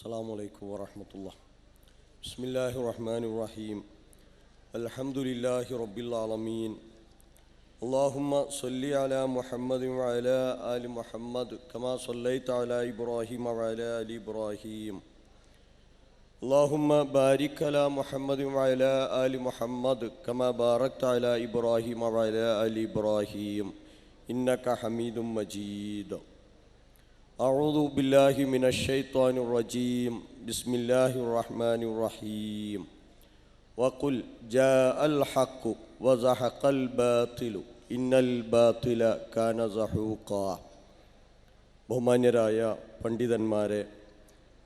السلام عليكم ورحمة الله. بسم الله الرحمن الرحيم. الحمد لله رب العالمين. اللهم صل على محمد وعلى آل محمد كما صليت على إبراهيم وعلى آل إبراهيم. اللهم بارك على محمد وعلى آل محمد كما باركت على إبراهيم وعلى آل إبراهيم. إنك حميد مجيد. أعوذ بالله من الشيطان الرجيم بسم الله الرحمن الرحيم وقل جاء الحق وزحق الباطل إن الباطل كان زحوقا ബഹുമാന്യരായ പണ്ഡിതന്മാരെ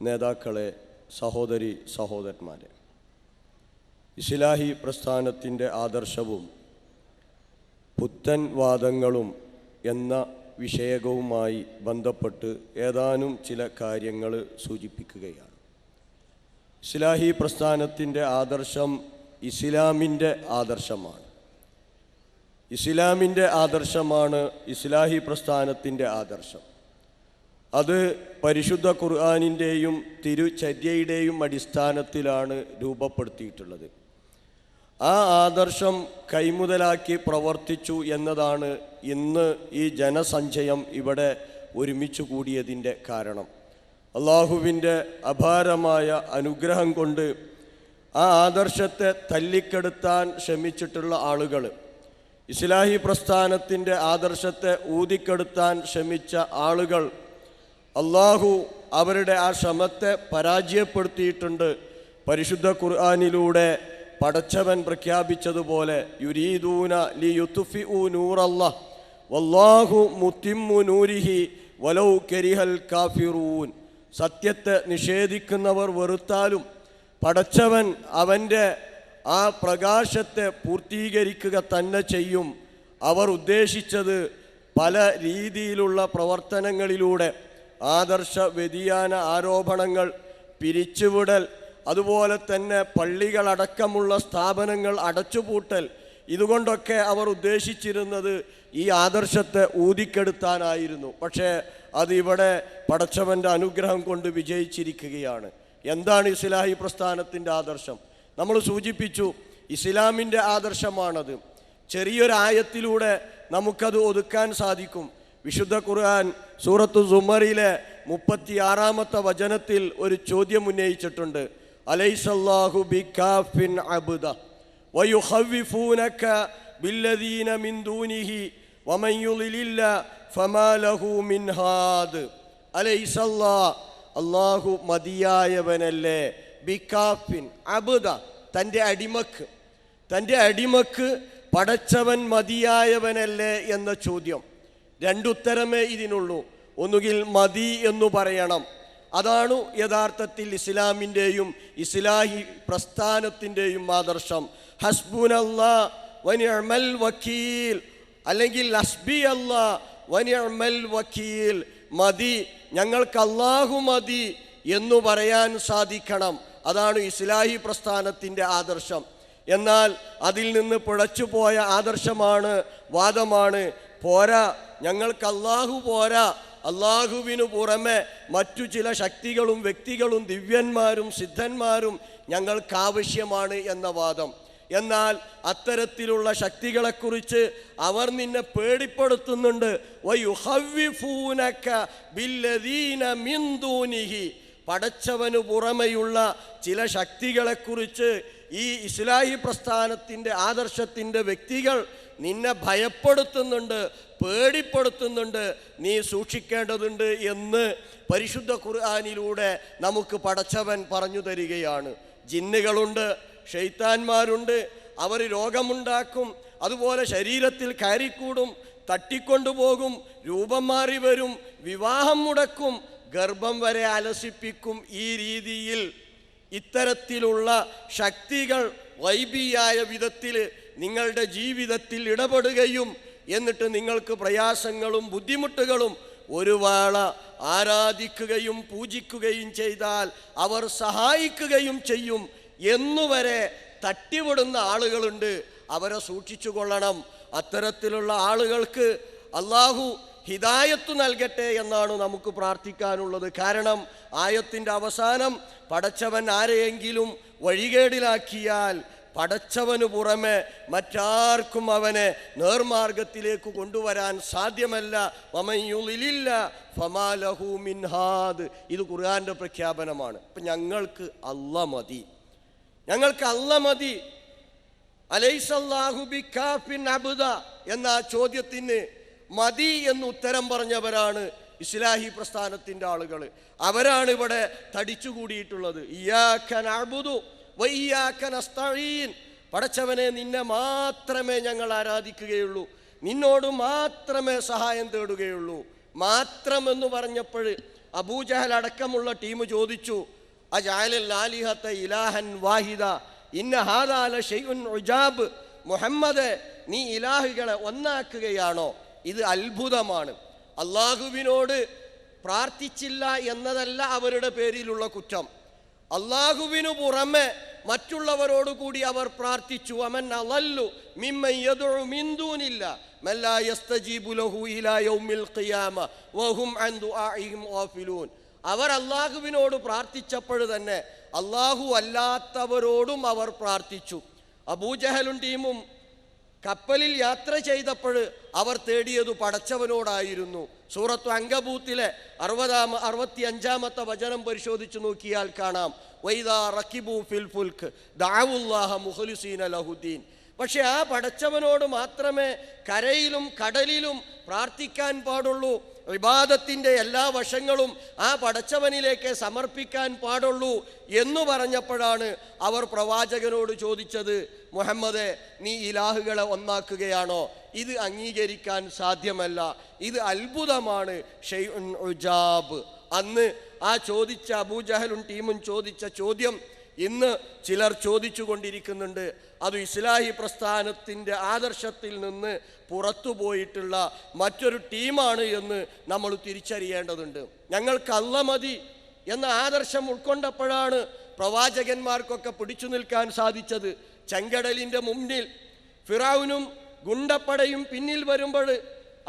നേതാക്കളെ സഹോദരി സഹോദരന്മാരെ ഇസ്ലാഹി പ്രസ്ഥാനത്തിൻ്റെ ആദർശവും പുത്തൻ വാദങ്ങളും എന്ന വിഷയകവുമായി ബന്ധപ്പെട്ട് ഏതാനും ചില കാര്യങ്ങൾ സൂചിപ്പിക്കുകയാണ്. ഇസ്ലാഹി പ്രസ്ഥാനത്തിന്റെ ആദർശം ഇസ്ലാമിന്റെ ആദർശമാണ്. ഇസ്ലാമിന്റെ ആദർശമാണ് ഇസ്ലാഹി പ്രസ്ഥാനത്തിന്റെ ആദർശം. അത് പരിശുദ്ധ ഖുർആാനിന്റെയും തിരുചര്യയുടെയും അടിസ്ഥാനത്തിലാണ് രൂപപ്പെടുത്തിയിട്ടുള്ളത്. ആ ആദർശം കൈമുതലാക്കി പ്രവർത്തിച്ചു എന്നതാണ് ഇന്ന് ഈ ജനസഞ്ചയം ഇവിടെ ഒരുമിച്ച് കൂടിയതിന്റെ കാരണം. അള്ളാഹുവിന്റെ അപാരമായ അനുഗ്രഹം കൊണ്ട് ആ ആദർശത്തെ തല്ലിക്കെടുത്താൻ ശ്രമിച്ചിട്ടുള്ള ആളുകൾ ഇസ്ലാഹി പ്രസ്ഥാനത്തിന്റെ ആദർശത്തെ ഊതിക്കെടുത്താൻ ശ്രമിച്ച ആളുകൾ അള്ളാഹു അവരുടെ ആ ശ്രമത്തെ പരാജയപ്പെടുത്തിയിട്ടുണ്ട്. പരിശുദ്ധ ഖുർആാനിലൂടെ പടച്ചവൻ പ്രഖ്യാപിച്ചതുപോലെ യുരീദൂന ലി യുത്തുഫി ഉ വല്ലാഹു മുത്തിമ്മു നൂരിഹി വലൗ കരിഹൽ കാഫിറൂൻ. സത്യത്തെ നിഷേധിക്കുന്നവർ വെറുത്താലും പടച്ചവൻ അവന്റെ ആ പ്രകാശത്തെ പൂർത്തീകരിക്കുക തന്നെ ചെയ്യും. അവർ ഉദ്ദേശിച്ചത് പല രീതിയിലുള്ള പ്രവർത്തനങ്ങളിലൂടെ ആദർശ വ്യതിയാന ആരോപണങ്ങൾ പിരിച്ചുവിടൽ അതുപോലെ തന്നെ പള്ളികളടക്കമുള്ള സ്ഥാപനങ്ങൾ അടച്ചുപൂട്ടൽ ഇതുകൊണ്ടൊക്കെ അവർ ഉദ്ദേശിച്ചിരുന്നത് ഈ ആദർശത്തെ ഊതിക്കെടുത്താനായിരുന്നു. പക്ഷേ അത് ഇവിടെ പടച്ചവന്റെ അനുഗ്രഹം കൊണ്ട് വിജയിച്ചിരിക്കുകയാണ്. എന്താണ് ഇസ്ലാഹി പ്രസ്ഥാനത്തിന്റെ ആദർശം? നമ്മൾ സൂചിപ്പിച്ചു ഇസ്ലാമിന്റെ ആദർശമാണത്. ചെറിയൊരായത്തിലൂടെ നമുക്കത് ഒതുക്കാൻ സാധിക്കും. വിശുദ്ധ ഖുർആൻ സൂറത്തു സുമറിയിലെ മുപ്പത്തിയാറാമത്തെ വചനത്തിൽ ഒരു ചോദ്യം ഉന്നയിച്ചിട്ടുണ്ട്. അലൈസല്ലാഹു ബിക്കാഫിൻ അബുദ. വയുഹവിഫൂനക ബില്ലദീന മിൻ ദൂനിഹി വമൻ യുളിലില്ല ഫമാ ലഹു മിൻ ഹാദ്. അലൈസല്ലാ അല്ലാഹു മതിയായവനല്ലേ? ബിക്കാഫിൻ അബുദ തന്റെ അടിമക്ക്. തന്റെ അടിമക്ക് പടച്ചവൻ മതിയായവനല്ലേ എന്ന ചോദ്യം. രണ്ടുത്തരമേ ഇതിനുള്ളൂ. ഒന്നുകിൽ മതി എന്നു പറയണം. അതാണ് യഥാർത്ഥത്തിൽ ഇസ്ലാമിന്റെയും ഇസ്ലാഹി പ്രസ്ഥാനത്തിന്റെയും ആദർശം. ഹസ്ബുനല്ലാ വനിഅമൽ വക്കീൽ. അല്ലെങ്കിൽ ഹസ്ബി അല്ലാ വനിയമൽ വക്കീൽ. മതി. ഞങ്ങൾക്ക് അള്ളാഹു മതി എന്നു പറയാൻ സാധിക്കണം. അതാണ് ഇസ്ലാഹി പ്രസ്ഥാനത്തിന്റെ ആദർശം. എന്നാൽ അതിൽ നിന്ന് പിഴച്ചുപോയ ആദർശമാണ് വാദമാണ്. പോരാ. ഞങ്ങൾക്ക് അള്ളാഹു പോരാ. അള്ളാഹുവിനു പുറമെ മറ്റു ചില ശക്തികളും വ്യക്തികളും ദിവ്യന്മാരും സിദ്ധന്മാരും ഞങ്ങൾക്കാവശ്യമാണ് എന്ന വാദം. എന്നാൽ അത്തരത്തിലുള്ള ശക്തികളെക്കുറിച്ച് അവർ നിന്നെ പേടിപ്പെടുത്തുന്നുണ്ട്. പടച്ചവനു പുറമെയുള്ള ചില ശക്തികളെക്കുറിച്ച് ഈ ഇസ്ലാഹി പ്രസ്ഥാനത്തിന്റെ ആദർശത്തിന്റെ വ്യക്തികൾ നിന്നെ ഭയപ്പെടുത്തുന്നുണ്ട് പേടിപ്പെടുത്തുന്നുണ്ട് നീ സൂക്ഷിക്കേണ്ടതുണ്ട് എന്ന് പരിശുദ്ധ ഖുർആാനിലൂടെ നമുക്ക് പടച്ചവൻ പറഞ്ഞു തരികയാണ്. ജിന്നുകളുണ്ട് ഷെയ്ത്താന്മാരുണ്ട് അവർ രോഗമുണ്ടാക്കും അതുപോലെ ശരീരത്തിൽ കയറിക്കൂടും തട്ടിക്കൊണ്ടുപോകും രൂപം മാറി വരും വിവാഹം മുടക്കും ഗർഭം വരെ അലസിപ്പിക്കും ഈ രീതിയിൽ ഇത്തരത്തിലുള്ള ശക്തികൾ വൈബിയായ വിധത്തിൽ നിങ്ങളുടെ ജീവിതത്തിൽ ഇടപെടുകയും എന്നിട്ട് നിങ്ങൾക്ക് പ്രയാസങ്ങളും ബുദ്ധിമുട്ടുകളും ഒരു വേള ആരാധിക്കുകയും പൂജിക്കുകയും ചെയ്താൽ അവർ സഹായിക്കുകയും ചെയ്യും എന്നുവരെ തട്ടിവിടുന്ന ആളുകളുണ്ട്. അവരെ സൂക്ഷിച്ചു കൊള്ളണം. അത്തരത്തിലുള്ള ആളുകൾക്ക് അള്ളാഹു ഹിദായത്ത് നൽകട്ടെ എന്നാണ് നമുക്ക് പ്രാർത്ഥിക്കാനുള്ളത്. കാരണം ആയത്തിന്റെ അവസാനം പടച്ചവൻ ആരെയെങ്കിലും വഴികേടിലാക്കിയാൽ പടച്ചവന് പുറമെ മറ്റാർക്കും അവനെ നേർമാർഗത്തിലേക്ക് കൊണ്ടുവരാൻ സാധ്യമല്ല. വമയുലില്ല ഫമാലഹു മിൻഹാദ്. ഇത് ഖുർആന്റെ പ്രഖ്യാപനമാണ്. ഇപ്പം ഞങ്ങൾക്ക് അല്ല മതി. ഞങ്ങൾക്ക് അല്ല മതി. അലൈസല്ലാഹു ബിക്കാഫിൻ അബുദ എന്ന ആ ചോദ്യത്തിന് മതി എന്ന് ഉത്തരം പറഞ്ഞവരാണ് ഇസ്ലാഹി പ്രസ്ഥാനത്തിന്റെ ആളുകൾ അവരാണ് ഇവിടെ തടിച്ചുകൂടിയിട്ടുള്ളത്. ഇയാക്കൻ അബുദു വയ്യാക്കൻ അസ്തഴീൻ പടച്ചവനെ നിന്നെ മാത്രമേ ഞങ്ങൾ ആരാധിക്കുകയുള്ളൂ. നിന്നോട് മാത്രമേ സഹായം തേടുകയുള്ളൂ. മാത്രം എന്ന് പറഞ്ഞപ്പോൾ അബൂജഹൽ അടക്കമുള്ള ടീം ചോദിച്ചു ഇലാഹൻ വാഹിദ ഇന്ന ഉജാബ്. മുഹമ്മദ് നീ ഇലാഹുകളെ ഒന്നാക്കുകയാണോ? ഇത് അത്ഭുതമാണ്. അള്ളാഹുവിനോട് പ്രാർത്ഥിച്ചില്ല എന്നതല്ല അവരുടെ പേരിലുള്ള കുറ്റം. അള്ളാഹുവിനു പുറമെ മറ്റുള്ളവരോട് കൂടി അവർ പ്രാർത്ഥിച്ചു. അമൻ അലല്ലു മിമ്മൂനില്ല അവർ അല്ലാഹുവിനോട് പ്രാർത്ഥിച്ചപ്പോൾ തന്നെ അള്ളാഹു അല്ലാത്തവരോടും അവർ പ്രാർത്ഥിച്ചു. അബൂജഹലും ടീമും കപ്പലിൽ യാത്ര ചെയ്തപ്പോൾ അവർ തേടിയത് പടച്ചവനോടായിരുന്നു. സൂറത്തു അങ്കബൂത്തിലെ അറുപതാമ അറുപത്തി അഞ്ചാമത്തെ വചനം പരിശോധിച്ചു നോക്കിയാൽ കാണാം. വൈദാ റക്കിബു ഫിൽ ദാവുല്ലാഹ മുഖലുസീന ലഹുദ്ദീൻ. പക്ഷെ ആ പടച്ചവനോട് മാത്രമേ കരയിലും കടലിലും പ്രാർത്ഥിക്കാൻ പാടുള്ളൂ. വിവാദത്തിന്റെ എല്ലാ വശങ്ങളും ആ പടച്ചവനിലേക്ക് സമർപ്പിക്കാൻ പാടുള്ളൂ എന്ന് പറഞ്ഞപ്പോഴാണ് അവർ പ്രവാചകനോട് ചോദിച്ചത് മുഹമ്മദ് നീ ഇലാഹുകളെ ഒന്നാക്കുകയാണോ? ഇത് അംഗീകരിക്കാൻ സാധ്യമല്ല. ഇത് അത്ഭുതമാണ്. ഷെയ്ജാബ് അന്ന് ആ ചോദിച്ച അബൂജഹലും ടീമും ചോദിച്ച ചോദ്യം ഇന്ന് ചിലർ ചോദിച്ചു കൊണ്ടിരിക്കുന്നുണ്ട് അത് ഇസ്ലാഹി പ്രസ്ഥാനത്തിന്റെ ആദർശത്തിൽ നിന്ന് പുറത്തു പോയിട്ടുള്ള മറ്റൊരു ടീമാണ് എന്ന് നമ്മൾ തിരിച്ചറിയേണ്ടതുണ്ട്. ഞങ്ങൾക്ക് അല്ല മതി എന്ന ആദർശം ഉൾക്കൊണ്ടപ്പോഴാണ് പ്രവാചകന്മാർക്കൊക്കെ പിടിച്ചു നിൽക്കാൻ സാധിച്ചത്. ചെങ്കടലിന്റെ മുന്നിൽ ഫിറാവുനും ഗുണ്ടപ്പടയും പിന്നിൽ വരുമ്പോൾ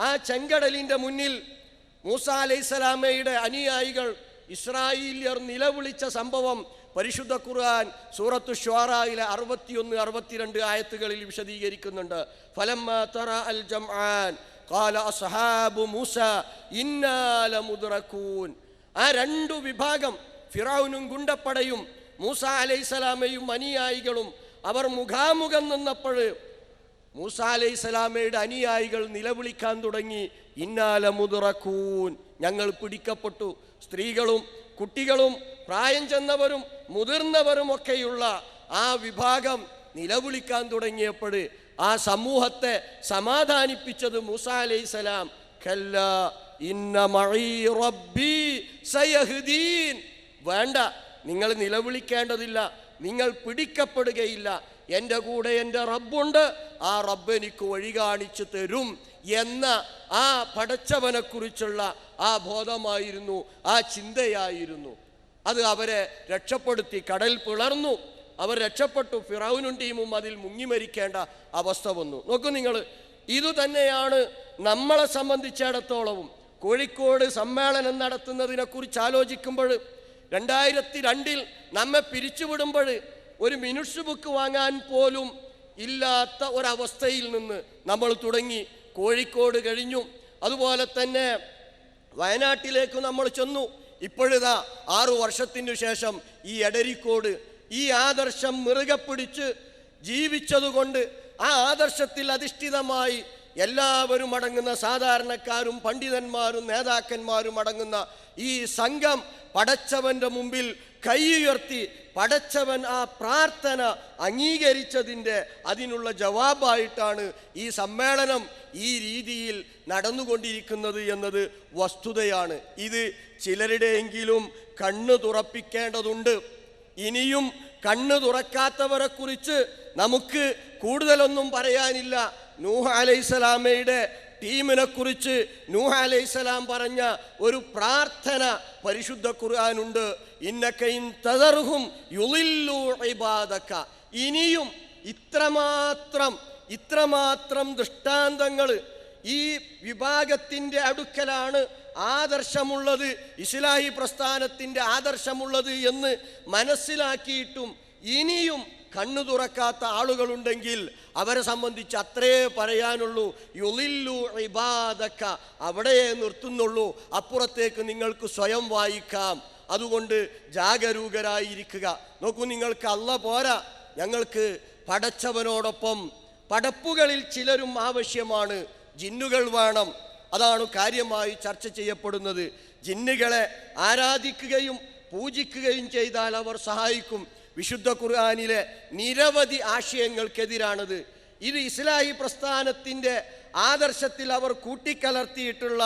ആ ചെങ്കടലിന്റെ മുന്നിൽ മൂസ അലൈസലാമയുടെ അനുയായികൾ ഇസ്രായേലിയർ നിലവിളിച്ച സംഭവം പരിശുദ്ധ ഖുർആൻ സൂറത്തു ഷ്വാറയിലെ അറുപത്തിയൊന്ന് അറുപത്തിരണ്ട് ആയത്തുകളിൽ വിശദീകരിക്കുന്നുണ്ട്. ഫലം അൽ ജംആൻ. കാല അസഹാബു മൂസ ഇന്നാല മുദ്രക്കൂൻ ആ രണ്ടു വിഭാഗം ഫിറൌനും ഗുണ്ടപ്പടയും മൂസ അലൈസലാമയും അനുയായികളും അവർ മുഖാമുഖം നിന്നപ്പോൾ മൂസ അലൈസലാമയുടെ അനുയായികൾ നിലവിളിക്കാൻ തുടങ്ങി. ഇന്നാലമുദുറക്കൂൻ ഞങ്ങൾ പിടിക്കപ്പെട്ടു. സ്ത്രീകളും കുട്ടികളും പ്രായം ചെന്നവരും മുതിർന്നവരും ഒക്കെയുള്ള ആ വിഭാഗം നിലവിളിക്കാൻ തുടങ്ങിയപ്പോൾ ആ സമൂഹത്തെ സമാധാനിപ്പിച്ചത് മൂസ റബ്ബി സയഹ്ദീൻ. വേണ്ട നിങ്ങൾ നിലവിളിക്കേണ്ടതില്ല നിങ്ങൾ പിടിക്കപ്പെടുകയില്ല. എന്റെ കൂടെ എന്റെ റബ്ബുണ്ട് ആ റബ്ബ് എനിക്ക് വഴി കാണിച്ചു തരും എന്ന ആ പടച്ചവനെക്കുറിച്ചുള്ള ആ ബോധമായിരുന്നു ആ ചിന്തയായിരുന്നു. അത് അവരെ രക്ഷപ്പെടുത്തി കടൽ പിളർന്നു. അവർ രക്ഷപ്പെട്ടു ഫിറൌനും ടീമും അതിൽ മുങ്ങി മരിക്കേണ്ട അവസ്ഥ വന്നു. നോക്കൂ നിങ്ങൾ ഇത് തന്നെയാണ് നമ്മളെ സംബന്ധിച്ചിടത്തോളവും കോഴിക്കോട് സമ്മേളനം നടത്തുന്നതിനെക്കുറിച്ച് ആലോചിക്കുമ്പോൾ രണ്ടായിരത്തി രണ്ടിൽ നമ്മെ പിരിച്ചുവിടുമ്പോൾ ഒരു മിനുഷ് ബുക്ക് വാങ്ങാൻ പോലും ഇല്ലാത്ത ഒരവസ്ഥയിൽ നിന്ന് നമ്മൾ തുടങ്ങി. കോഴിക്കോട് കഴിഞ്ഞു. അതുപോലെ തന്നെ വയനാട്ടിലേക്ക് നമ്മൾ ചെന്നു. ഇപ്പോഴിതാ ആറു വർഷത്തിനു ശേഷം ഈ എടരിക്കോട് ഈ ആദർശം മുറുകെ പിടിച്ച് ജീവിച്ചതുകൊണ്ട് ആ ആദർശത്തിൽ അധിഷ്ഠിതമായി എല്ലാവരും അടങ്ങുന്ന സാധാരണക്കാരും പണ്ഡിതന്മാരും നേതാക്കന്മാരും അടങ്ങുന്ന ഈ സംഘം പടച്ചവന്റെ മുമ്പിൽ കൈയുയർത്തി പടച്ചവൻ ആ പ്രാർത്ഥന അംഗീകരിച്ചതിന്റെ അതിനുള്ള ജവാബായിട്ടാണ് ഈ സമ്മേളനം ഈ രീതിയിൽ നടന്നുകൊണ്ടിരിക്കുന്നത് എന്നത് വസ്തുതയാണ്. ഇത് ചിലരുടെയെങ്കിലും കണ്ണ് തുറപ്പിക്കേണ്ടതുണ്ട്. ഇനിയും കണ്ണ് തുറക്കാത്തവരെ കുറിച്ച് നമുക്ക് കൂടുതലൊന്നും പറയാനില്ല. നൂഹ അലൈസലാമയുടെ ടീമിനെ കുറിച്ച് നൂഹ അലൈസലാം പറഞ്ഞ ഒരു പ്രാർത്ഥന പരിശുദ്ധ ഖുർആാനുണ്ട്. ഇന്നക്കയും തതർഹും യുളില്ലു ഇബാദക്ക ഇനിയും ഇത്രമാത്രം ഇത്രമാത്രം ദൃഷ്ടാന്തങ്ങൾ ഈ വിഭാഗത്തിന്റെ അടുക്കലാണ് ആദർശമുള്ളത് ഇസ്ലാഹി പ്രസ്ഥാനത്തിന്റെ ആദർശമുള്ളത് എന്ന് മനസ്സിലാക്കിയിട്ടും ഇനിയും കണ്ണു തുറക്കാത്ത ആളുകളുണ്ടെങ്കിൽ അവരെ സംബന്ധിച്ച് അത്രേ പറയാനുള്ളൂ. യുലില്ലു ഇബാദക്ക അവിടെയേ നിർത്തുന്നുള്ളൂ. അപ്പുറത്തേക്ക് നിങ്ങൾക്ക് സ്വയം വായിക്കാം. അതുകൊണ്ട് ജാഗരൂകരായിരിക്കുക. നോക്കൂ നിങ്ങൾക്ക് അല്ല പോരാ. ഞങ്ങൾക്ക് പടച്ചവനോടൊപ്പം പടപ്പുകളിൽ ചിലരും ആവശ്യമാണ്. ജിന്നുകൾ വേണം. അതാണ് കാര്യമായി ചർച്ച ചെയ്യപ്പെടുന്നത്. ജിന്നുകളെ ആരാധിക്കുകയും പൂജിക്കുകയും ചെയ്താൽ അവർ സഹായിക്കും. വിശുദ്ധ ഖുർആാനിലെ നിരവധി ആശയങ്ങൾക്കെതിരാണത്. ഇത് ഇസ്ലാഹി പ്രസ്ഥാനത്തിന്റെ ആദർശത്തിൽ അവർ കൂട്ടിക്കലർത്തിയിട്ടുള്ള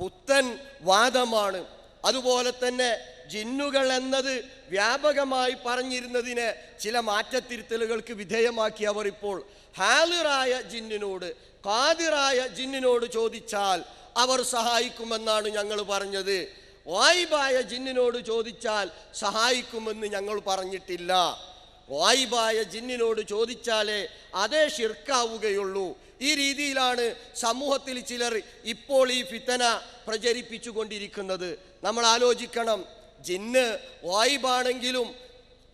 പുത്തൻ വാദമാണ്. അതുപോലെ തന്നെ ജിന്നുകൾ എന്നത് വ്യാപകമായി പറഞ്ഞിരുന്നതിനെ ചില മാറ്റത്തിരുത്തലുകൾക്ക് വിധേയമാക്കി അവർ ഇപ്പോൾ ഹാലിറായ ജിന്നിനോട് കാതിറായ ജിന്നിനോട് ചോദിച്ചാൽ അവർ സഹായിക്കുമെന്നാണ് ഞങ്ങൾ പറഞ്ഞത്. വായിബായ ജിന്നിനോട് ചോദിച്ചാൽ സഹായിക്കുമെന്ന് ഞങ്ങൾ പറഞ്ഞിട്ടില്ല. വായിബായ ജിന്നിനോട് ചോദിച്ചാലേ അതേ ഷിർക്കാവുകയുള്ളൂ ഈ രീതിയിലാണ് സമൂഹത്തിൽ ചിലർ ഇപ്പോൾ ഈ ഫിത്തന പ്രചരിപ്പിച്ചുകൊണ്ടിരിക്കുന്നത്. നമ്മൾ ആലോചിക്കണം. ജിന്ന് വായിബാണെങ്കിലും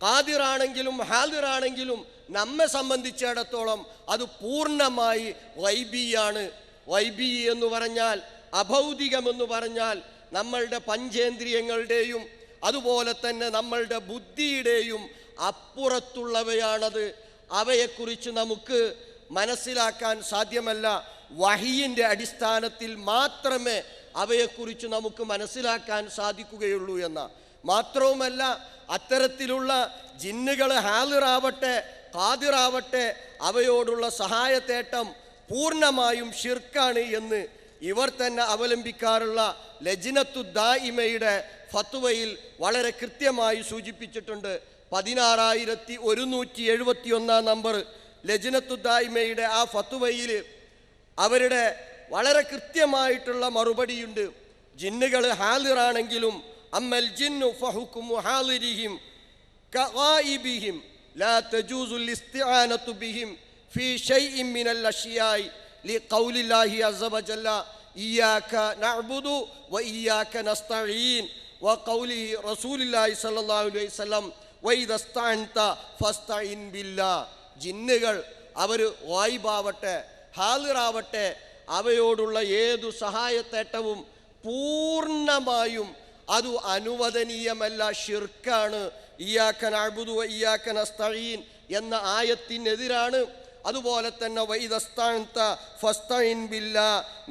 കാതിറാണെങ്കിലും ഹാദിറാണെങ്കിലും നമ്മെ സംബന്ധിച്ചിടത്തോളം അത് പൂർണമായി വൈബിയാണ്. വൈബി എന്ന് പറഞ്ഞാൽ അഭൗതികമെന്ന് പറഞ്ഞാൽ നമ്മളുടെ പഞ്ചേന്ദ്രിയങ്ങളുടെയും അതുപോലെ തന്നെ നമ്മളുടെ ബുദ്ധിയുടെയും അപ്പുറത്തുള്ളവയാണത്. അവയെക്കുറിച്ച് നമുക്ക് മനസ്സിലാക്കാൻ സാധ്യമല്ല. വഹിയിന്റെ അടിസ്ഥാനത്തിൽ മാത്രമേ അവയെക്കുറിച്ച് നമുക്ക് മനസ്സിലാക്കാൻ സാധിക്കുകയുള്ളൂ എന്ന. മാത്രവുമല്ല അത്തരത്തിലുള്ള ജിന്നുകൾ ഹാലിറാവട്ടെ കാതിറാവട്ടെ അവയോടുള്ള സഹായത്തേട്ടം പൂർണമായും ഷിർക്കാണ് എന്ന് ഇവർ തന്നെ അവലംബിക്കാറുള്ള ലജ്നത്തു ദായിമയുടെ ഫത്വയിൽ വളരെ കൃത്യമായി സൂചിപ്പിച്ചിട്ടുണ്ട്. പതിനാറായിരത്തി ഒരുന്നൂറ്റി എഴുപത്തി ഒന്നാം നമ്പർ ലജ്നത്തു ദായിമയുടെ ആ ഫത്വയിൽ അവരുടെ വളരെ കൃത്യമായിട്ടുള്ള മറുപടിയുണ്ട്. ജിന്നുകൾ ഹാലിറാണെങ്കിലും അമ്മൽ ജിന്നു ഫഹുക്കും ഹാലിരിഹിം കവായിബിഹിം ലാ തജൂസുൽ ഇസ്തിആനതു ബിഹിം ഫീ ഷൈ മിനൽ അഷിയായി ലി കൗലില്ലാഹി അസ്സ إياك نعبد وإياك نستعين وقوله رسول الله صلى الله عليه وسلم وإذا استعنت فاستعن بالله ജിന്നുകൾ അവർ വായിബാവട്ടെ ഹാലിറാവട്ടെ അവയോടുള്ള ഏതു സഹായത്തേട്ടവും പൂർണ്ണമായും അത് അനുവദനീയമല്ല ഷിർക്കാണ് ഇയാക്കൻ അഴുതു ഇയാക്കൻ അസ്തഴീൻ എന്ന ആയത്തിനെതിരാണ് അതുപോലെ തന്നെ ഫസ്തൈൻ ബില്ല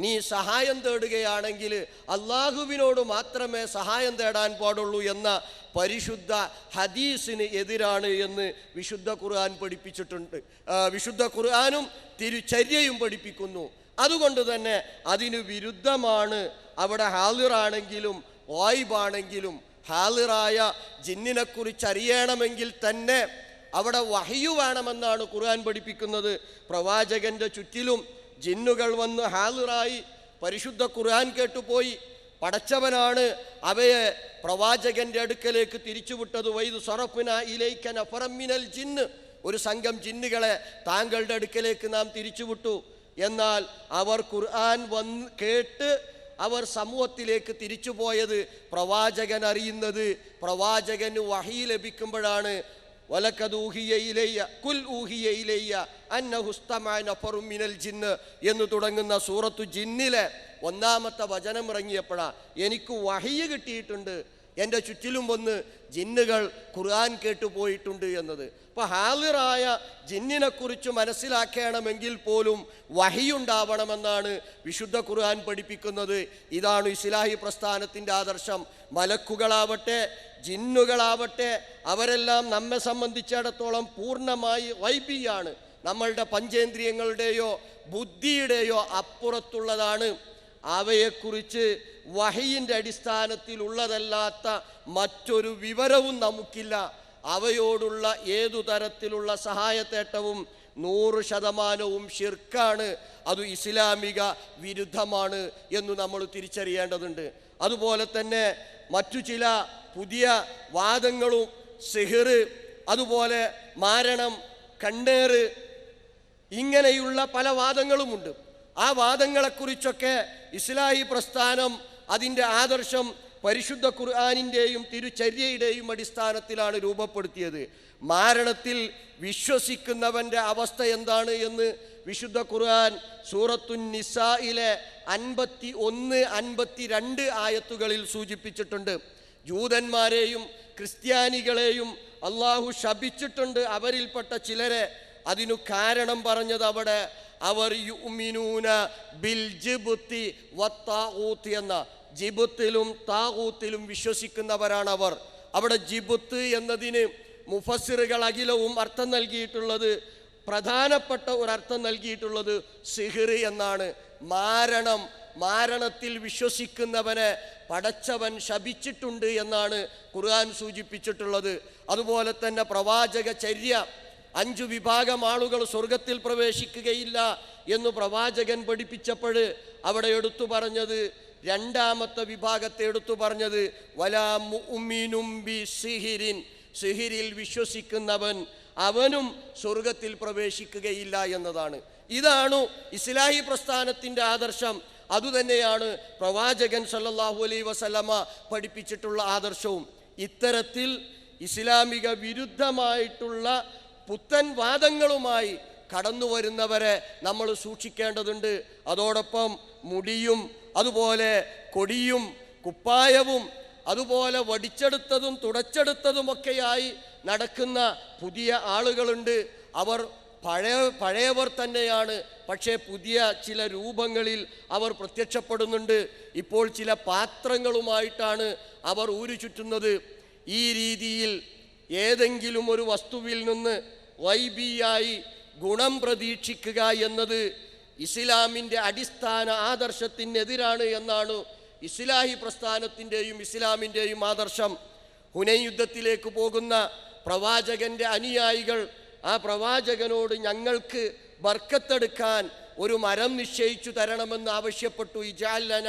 നീ സഹായം തേടുകയാണെങ്കിൽ അള്ളാഹുവിനോട് മാത്രമേ സഹായം തേടാൻ പാടുള്ളൂ എന്ന പരിശുദ്ധ ഹദീസിന് എതിരാണ് എന്ന് വിശുദ്ധ ഖുർആൻ പഠിപ്പിച്ചിട്ടുണ്ട്. വിശുദ്ധ ഖുർആാനും തിരുചര്യയും പഠിപ്പിക്കുന്നു. അതുകൊണ്ട് തന്നെ അതിന് വിരുദ്ധമാണ് അവിടെ ഹാലിറാണെങ്കിലും വായിബാണെങ്കിലും ഹാലിറായ ജിന്നിനെക്കുറിച്ച് അറിയണമെങ്കിൽ തന്നെ അവിടെ വഹയു വേണമെന്നാണ് ഖുർആൻ പഠിപ്പിക്കുന്നത്. പ്രവാചകന്റെ ചുറ്റിലും ജിന്നുകൾ വന്ന് ഹാലിറായി പരിശുദ്ധ ഖുർആൻ കേട്ടുപോയി. പടച്ചവനാണ് അവയെ പ്രവാചകന്റെ അടുക്കലേക്ക് തിരിച്ചുവിട്ടത്. വൈദ് സൊറഫിന ഇലൈക്കൻ അഫറമിനൽ ജിന്ന് ഒരു സംഘം ജിന്നുകളെ താങ്കളുടെ അടുക്കലേക്ക് നാം തിരിച്ചുവിട്ടു. എന്നാൽ അവർ ഖുർആൻ വന്ന് കേട്ട് അവർ സമൂഹത്തിലേക്ക് തിരിച്ചുപോയത് പ്രവാചകൻ അറിയുന്നത്. പ്രവാചകന് വഹി ലഭിക്കുമ്പോഴാണ്. എന്ന് തുടങ്ങുന്ന സൂറത്തു ജിന്നിലെ ഒന്നാമത്തെ വചനം ഇറങ്ങിയപ്പോഴാണ് എനിക്ക് വഹിയ കിട്ടിയിട്ടുണ്ട്. എന്റെ ചുറ്റിലും വന്ന് ജിന്നുകൾ ഖുർആൻ കേട്ടുപോയിട്ടുണ്ട് എന്നത്. അപ്പോൾ ഹാലിറായ ജിന്നിനെക്കുറിച്ച് മനസ്സിലാക്കണമെങ്കിൽ പോലും വഹിയുണ്ടാവണമെന്നാണ് വിശുദ്ധ ഖുർആൻ പഠിപ്പിക്കുന്നത്. ഇതാണ് ഇസ്ലാഹി പ്രസ്ഥാനത്തിന്റെ ആദർശം. മലക്കുകളാവട്ടെ ജിന്നുകളാവട്ടെ അവരെല്ലാം നമ്മെ സംബന്ധിച്ചിടത്തോളം പൂർണമായി വൈബിയാണ്. നമ്മളുടെ പഞ്ചേന്ദ്രിയങ്ങളുടെയോ ബുദ്ധിയുടെയോ അപ്പുറത്തുള്ളതാണ്. അവയെക്കുറിച്ച് വഹിയിന്റെ അടിസ്ഥാനത്തിലുള്ളതല്ലാത്ത മറ്റൊരു വിവരവും നമുക്കില്ല. അവയോടുള്ള ഏതു തരത്തിലുള്ള സഹായത്തേട്ടവും നൂറ് ശതമാനവും ഷിർക്കാണ് അത് ഇസ്ലാമിക വിരുദ്ധമാണ് എന്ന് നമ്മൾ തിരിച്ചറിയേണ്ടതുണ്ട്. അതുപോലെ തന്നെ മറ്റു ചില പുതിയ വാദങ്ങളും സിഹിർ അതുപോലെ മാരണം കണ്ണേറ് ഇങ്ങനെയുള്ള പല വാദങ്ങളുമുണ്ട്. ആ വാദങ്ങളെക്കുറിച്ചൊക്കെ ഇസ്ലാഹി പ്രസ്ഥാനം അതിന്റെ ആദർശം പരിശുദ്ധ ഖുർആാനിന്റെയും തിരുചര്യയുടെയും അടിസ്ഥാനത്തിലാണ് രൂപപ്പെടുത്തിയത്. മാരണത്തിൽ വിശ്വസിക്കുന്നവന്റെ അവസ്ഥ എന്താണ് എന്ന് വിശുദ്ധ ഖുർആൻ സൂറത്തുൻ നിസായിലെ അൻപത്തി ഒന്ന് അൻപത്തി രണ്ട് ആയത്തുകളിൽ സൂചിപ്പിച്ചിട്ടുണ്ട്. ജൂതന്മാരെയും ക്രിസ്ത്യാനികളെയും അള്ളാഹു ശപിച്ചിട്ടുണ്ട് അവരിൽപ്പെട്ട ചിലരെ. അതിനു കാരണം പറഞ്ഞത് അവിടെ അവർ യുമിനൂന ബിൽ ജിബുത്തി വത്താഊത്ത് എന്ന ജിബുത്തിലും താകൂത്തിലും വിശ്വസിക്കുന്നവരാണ് അവർ അവിടെ ജിബുത്ത് എന്നതിന് മുഫസ്സിറുകൾ അഖിലവും അർത്ഥം നൽകിയിട്ടുള്ളത് പ്രധാനപ്പെട്ട ഒരു അർത്ഥം നൽകിയിട്ടുള്ളത് സിഹിർ എന്നാണ്. മാരണം മാരണത്തിൽ വിശ്വസിക്കുന്നവനെ പടച്ചവൻ ശപിച്ചിട്ടുണ്ട് എന്നാണ് ഖുർആൻ സൂചിപ്പിച്ചിട്ടുള്ളത്. അതുപോലെ തന്നെ പ്രവാചക ചര്യ അഞ്ചു വിഭാഗം ആളുകൾ സ്വർഗത്തിൽ പ്രവേശിക്കുകയില്ല എന്ന് പ്രവാചകൻ പഠിപ്പിച്ചപ്പോൾ അവിടെ എടുത്തു പറഞ്ഞത് രണ്ടാമത്തെ വിഭാഗത്തെ എടുത്തു പറഞ്ഞത് വലാ ബി സിഹിരിൻ. സിഹിരിൽ വിശ്വസിക്കുന്നവൻ അവനും സ്വർഗത്തിൽ പ്രവേശിക്കുകയില്ല എന്നതാണ്. ഇതാണ് ഇസ്ലാഹി പ്രസ്ഥാനത്തിന്റെ ആദർശം. അതുതന്നെയാണ് പ്രവാചകൻ സല്ലാഹു അലൈ വസലമ പഠിപ്പിച്ചിട്ടുള്ള ആദർശവും. ഇത്തരത്തിൽ ഇസ്ലാമിക വിരുദ്ധമായിട്ടുള്ള പുത്തൻ വാദങ്ങളുമായി കടന്നു വരുന്നവരെ നമ്മൾ സൂക്ഷിക്കേണ്ടതുണ്ട്. അതോടൊപ്പം മുടിയും അതുപോലെ കൊടിയും കുപ്പായവും അതുപോലെ വടിച്ചെടുത്തതും തുടച്ചെടുത്തതുമൊക്കെയായി നടക്കുന്ന പുതിയ ആളുകളുണ്ട്. അവർ പഴയ പഴയവർ തന്നെയാണ്. പക്ഷേ പുതിയ ചില രൂപങ്ങളിൽ അവർ പ്രത്യക്ഷപ്പെടുന്നുണ്ട്. ഇപ്പോൾ ചില പാത്രങ്ങളുമായിട്ടാണ് അവർ ഊരു ചുറ്റുന്നത് ഈ രീതിയിൽ ഏതെങ്കിലും ഒരു വസ്തുവിൽ നിന്ന് വൈബിയായി ഗുണം പ്രതീക്ഷിക്കുക എന്നത് ഇസ്ലാമിന്റെ അടിസ്ഥാന ആദർശത്തിനെതിരാണ് എന്നാണ് ഇസ്ലാഹി പ്രസ്ഥാനത്തിന്റെയും ഇസ്ലാമിന്റെയും ആദർശം. ഹുനൈൻ യുദ്ധത്തിലേക്ക് പോകുന്ന പ്രവാചകന്റെ അനുയായികൾ ആ പ്രവാചകനോട് ഞങ്ങൾക്ക് ബർക്കത്തെടുക്കാൻ ഒരു മരം നിശ്ചയിച്ചു തരണമെന്ന് ആവശ്യപ്പെട്ടു. ഇജാലന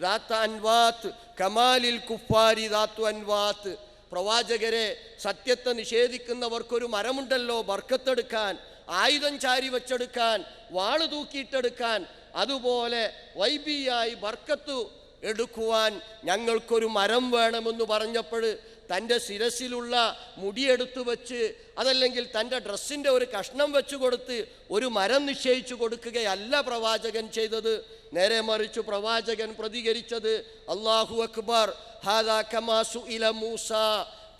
ദാത്ത അൻവാത്ത് കമാലിൽ കുഫാരി ദാത്തു അൻവാത്ത്. പ്രവാചകരെ സത്യത്തെ നിഷേധിക്കുന്നവർക്കൊരു മരമുണ്ടല്ലോ ബർക്കത്തെടുക്കാൻ ആയുധം ചാരി വച്ചെടുക്കാൻ വാൾ തൂക്കിയിട്ടെടുക്കാൻ അതുപോലെ വൈബിയായി ബർക്കത്തു എടുക്കുവാൻ ഞങ്ങൾക്കൊരു മരം വേണമെന്ന് പറഞ്ഞപ്പോൾ തന്റെ ശിരസിലുള്ള മുടിയെടുത്തു വെച്ച് അതല്ലെങ്കിൽ തന്റെ ഡ്രസ്സിന്റെ ഒരു കഷ്ണം വെച്ച് കൊടുത്ത് ഒരു മരം നിശ്ചയിച്ചു കൊടുക്കുകയല്ല പ്രവാചകൻ ചെയ്തത്. നേരെ മറിച്ചു പ്രവാചകൻ പ്രതികരിച്ചത് അള്ളാഹു അക്ബർ ഹാദാ മൂസ.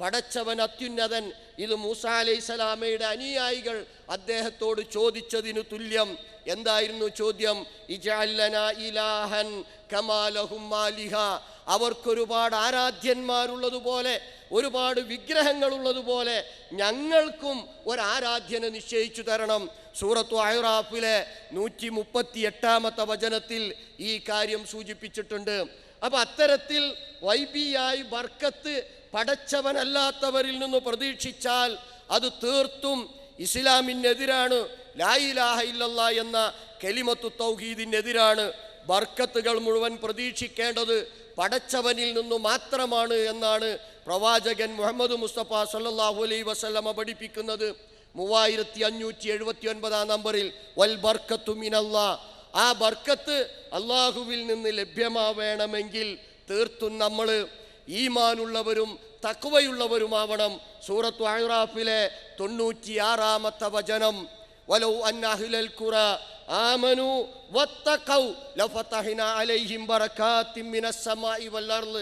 പടച്ചവൻ അത്യുന്നതൻ. ഇത് മൂസ അലൈഹി സ്വലാമയുടെ അനുയായികൾ അദ്ദേഹത്തോട് ചോദിച്ചതിനു തുല്യം. എന്തായിരുന്നു ചോദ്യം? ഇജാലന ഇലാഹൻ കമാലഹുമാലിഹ അവർക്കൊരുപാട് ആരാധ്യന്മാരുള്ളതുപോലെ ഒരുപാട് വിഗ്രഹങ്ങളുള്ളതുപോലെ ഞങ്ങൾക്കും ഒരാരാധ്യനെ നിശ്ചയിച്ചു തരണം. സൂറത്തു അയറാഫിലെ നൂറ്റി മുപ്പത്തി എട്ടാമത്തെ വചനത്തിൽ ഈ കാര്യം സൂചിപ്പിച്ചിട്ടുണ്ട്. അപ്പൊ അത്തരത്തിൽ വൈബിയായി ബർക്കത്ത് പടച്ചവനല്ലാത്തവരിൽ നിന്ന് പ്രതീക്ഷിച്ചാൽ അത് തീർത്തും ഇസ്ലാമിനെതിരാണ്. ലായിലാഹ ഇല്ലല്ലാ എന്ന കെലിമത്തു തൗഹീദിനെതിരാണ് ബർക്കത്തുകൾ മുഴുവൻ പ്രതീക്ഷിക്കേണ്ടത്. പടച്ചവനിൽ നിന്നു മാത്രമാണ് എന്നാണ് പ്രവാചകൻ മുഹമ്മദ് മുസ്തഫ സല്ലാഹു അലൈ വസല്ലമ പഠിപ്പിക്കുന്നത്. മൂവായിരത്തി അഞ്ഞൂറ്റി എഴുപത്തി ഒൻപതാം നമ്പറിൽ വൽ ബർക്കത്തു മിനല്ല. ആ ബർക്കത്ത് അള്ളാഹുവിൽ നിന്ന് ലഭ്യമാവേണമെങ്കിൽ തീർത്തും നമ്മൾ ഈമാനുള്ളവരും തക്കുവയുള്ളവരുമാവണം സൂറത്തു അഹ്റാഫിലെ തൊണ്ണൂറ്റിയാറാമത്തെ വചനം. വലൗ അന്ന ഖുറ ആമനു വത്തഖൗ ലഫതഹ്ന അലൈഹിം ബറകാത്തിൻ മിനസ് സമാഇ വൽ അർൾ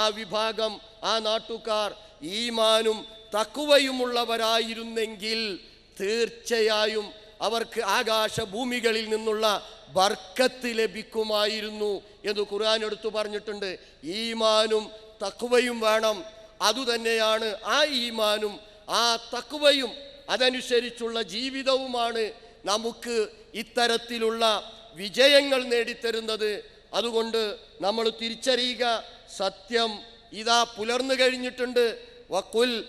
ആ വിഭാഗം ആ നാട്ടുകാർ ഈമാനും തക്കുവയുമുള്ളവരായിരുന്നെങ്കിൽ തീർച്ചയായും അവർക്ക് ആകാശ ഭൂമികളിൽ നിന്നുള്ള ബർക്കത്ത് ലഭിക്കുമായിരുന്നു എന്ന് ഖുർആൻ എടുത്തു പറഞ്ഞിട്ടുണ്ട്. ഈമാനും തക്കുവയും വേണം. അതുതന്നെയാണ് ആ ഈമാനും ആ തക്കുവയും അതനുസരിച്ചുള്ള ജീവിതവുമാണ് നമുക്ക് ഇത്തരത്തിലുള്ള വിജയങ്ങൾ നേടിത്തരുന്നത്. അതുകൊണ്ട് നമ്മൾ തിരിച്ചറിയുക സത്യം ഇതാ പുലർന്നു കഴിഞ്ഞിട്ടുണ്ട്. വക്കുൽ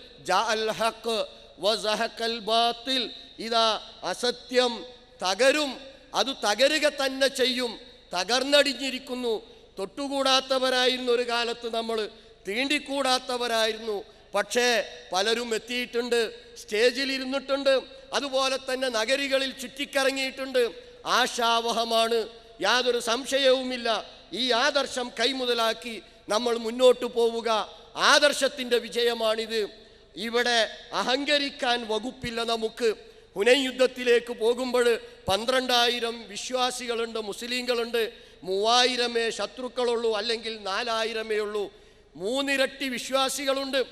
ഇതാ അസത്യം തകരും. അത് തകരുക തന്നെ ചെയ്യും. തകർന്നടിഞ്ഞിരിക്കുന്നു. തൊട്ടുകൂടാത്തവരായിരുന്നു ഒരു കാലത്ത് നമ്മൾ. തീണ്ടിക്കൂടാത്തവരായിരുന്നു. പക്ഷേ പലരും എത്തിയിട്ടുണ്ട്. സ്റ്റേജിൽ ഇരുന്നിട്ടുണ്ട്. അതുപോലെ തന്നെ നഗരികളിൽ ചുറ്റിക്കറങ്ങിയിട്ടുണ്ട്. ആശാവഹമാണ്. യാതൊരു സംശയവുമില്ല. ഈ ആദർശം കൈമുതലാക്കി നമ്മൾ മുന്നോട്ട് പോവുക. ആദർശത്തിന്റെ വിജയമാണിത്. ഇവിടെ അഹങ്കരിക്കാൻ വകുപ്പില്ല നമുക്ക്. ഹുനൈൻ യുദ്ധത്തിലേക്ക് പോകുമ്പോൾ പന്ത്രണ്ടായിരം വിശ്വാസികളുണ്ട് മുസ്ലിങ്ങളുണ്ട്. മൂവായിരമേ ശത്രുക്കളുള്ളൂ അല്ലെങ്കിൽ നാലായിരമേ ഉള്ളൂ. മൂന്നിരട്ടി വിശ്വാസികളുണ്ട്.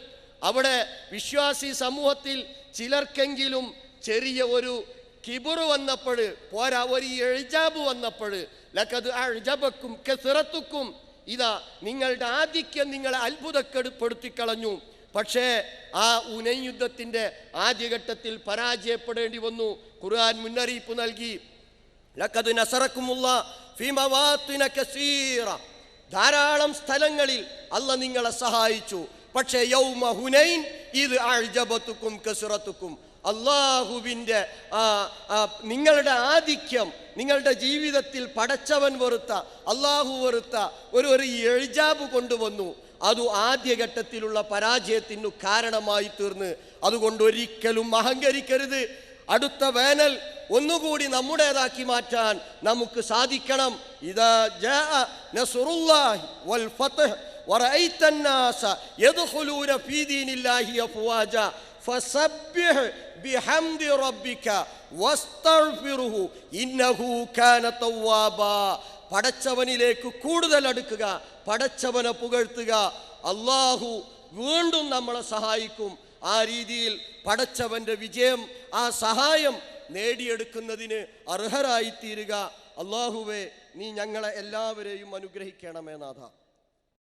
അവിടെ വിശ്വാസി സമൂഹത്തിൽ ചിലർക്കെങ്കിലും ചെറിയ ഒരു കിബുറ് വന്നപ്പോൾ പോരാ ഒരു എഴുജാബ് വന്നപ്പോൾ ലക്കത് അഴുജബക്കും കെസിറത്തുക്കും ഇതാ നിങ്ങളുടെ ആധിക്യം നിങ്ങളെ അത്ഭുതപ്പെടുത്തി കളഞ്ഞു പക്ഷേ ആ ഉനൈ യുദ്ധത്തിന്റെ ആദ്യഘട്ടത്തിൽ പരാജയപ്പെടേണ്ടി വന്നു. ഖുർആൻ മുന്നറിയിപ്പ് നൽകി. ലക്കത് നസറക്കുമുള്ള ഫിമവാത്തിന കസീറ. ധാരാളം സ്ഥലങ്ങളിൽ അല്ല നിങ്ങളെ സഹായിച്ചു. പക്ഷേ യൗമ ഹുനൈൻ ഇത് അഴ്ജബത്തുക്കും കസുറത്തുക്കും. അള്ളാഹുവിന്റെ നിങ്ങളുടെ ആധിക്യം നിങ്ങളുടെ ജീവിതത്തിൽ പടച്ചവൻ വെറുത്ത അള്ളാഹു വെറുത്ത ഒരു ഒരു എഴുജാബ് കൊണ്ടുവന്നു. അത് ആദ്യഘട്ടത്തിലുള്ള പരാജയത്തിനു കാരണമായി തീർന്ന് അതുകൊണ്ട് ഒരിക്കലും അഹങ്കരിക്കരുത് അടുത്ത വേനൽ ഒന്നുകൂടി നമ്മുടേതാക്കി മാറ്റാൻ നമുക്ക് സാധിക്കണം ഇതാ ജാഅ നസ്റുല്ലാഹി വൽ ഫത്ഹ് ورأيت الناس يدخلون في دين الله أفواجا فسبح بحمد ربك واستغفره إنه كان توابا പടച്ചവനിലേക്ക് കൂടുതൽ അടുക്കുക പടച്ചവനെ പുകഴ്ത്തുക. അള്ളാഹു വീണ്ടും നമ്മളെ സഹായിക്കും. ആ രീതിയിൽ പടച്ചവന്റെ വിജയം ആ സഹായം നേടിയെടുക്കുന്നതിന് അർഹരായിത്തീരുക. അള്ളാഹുവെ നീ ഞങ്ങളെ എല്ലാവരെയും അനുഗ്രഹിക്കണമേ നാഥ.